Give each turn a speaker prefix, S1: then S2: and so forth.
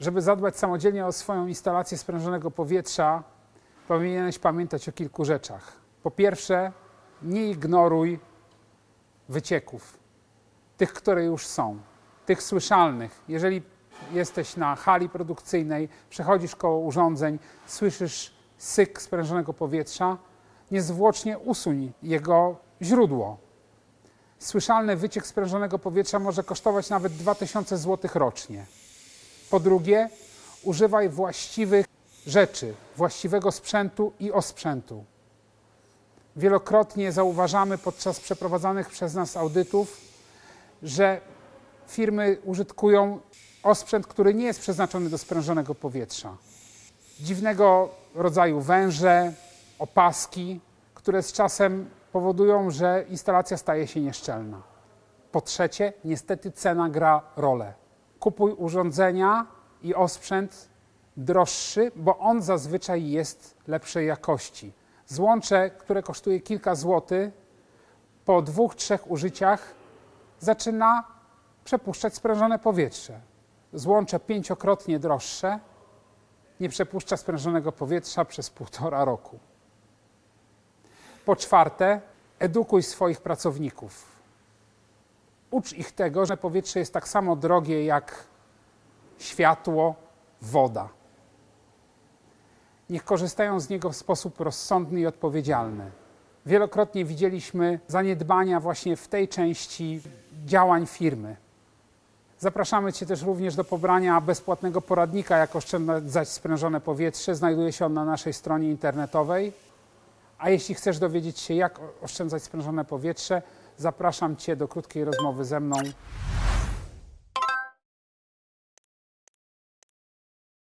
S1: Żeby zadbać samodzielnie o swoją instalację sprężonego powietrza, powinieneś pamiętać o kilku rzeczach. Po pierwsze, nie ignoruj wycieków, tych, które już są, tych słyszalnych. Jeżeli jesteś na hali produkcyjnej, przechodzisz koło urządzeń, słyszysz syk sprężonego powietrza, niezwłocznie usuń jego źródło. Słyszalny wyciek sprężonego powietrza może kosztować nawet 2000 zł rocznie. Po drugie, używaj właściwych rzeczy, właściwego sprzętu i osprzętu. Wielokrotnie zauważamy podczas przeprowadzanych przez nas audytów, że firmy użytkują osprzęt, który nie jest przeznaczony do sprężonego powietrza. Dziwnego rodzaju węże, opaski, które z czasem powodują, że instalacja staje się nieszczelna. Po trzecie, niestety cena gra rolę. Kupuj urządzenia i osprzęt droższy, bo on zazwyczaj jest lepszej jakości. Złącze, które kosztuje kilka złotych, po dwóch, trzech użyciach zaczyna przepuszczać sprężone powietrze. Złącze pięciokrotnie droższe nie przepuszcza sprężonego powietrza przez półtora roku. Po czwarte, edukuj swoich pracowników. Ucz ich tego, że powietrze jest tak samo drogie jak światło, woda. Niech korzystają z niego w sposób rozsądny i odpowiedzialny. Wielokrotnie widzieliśmy zaniedbania właśnie w tej części działań firmy. Zapraszamy Cię też również do pobrania bezpłatnego poradnika, jak oszczędzać sprężone powietrze. Znajduje się on na naszej stronie internetowej. A jeśli chcesz dowiedzieć się, jak oszczędzać sprężone powietrze, zapraszam Cię do krótkiej rozmowy ze mną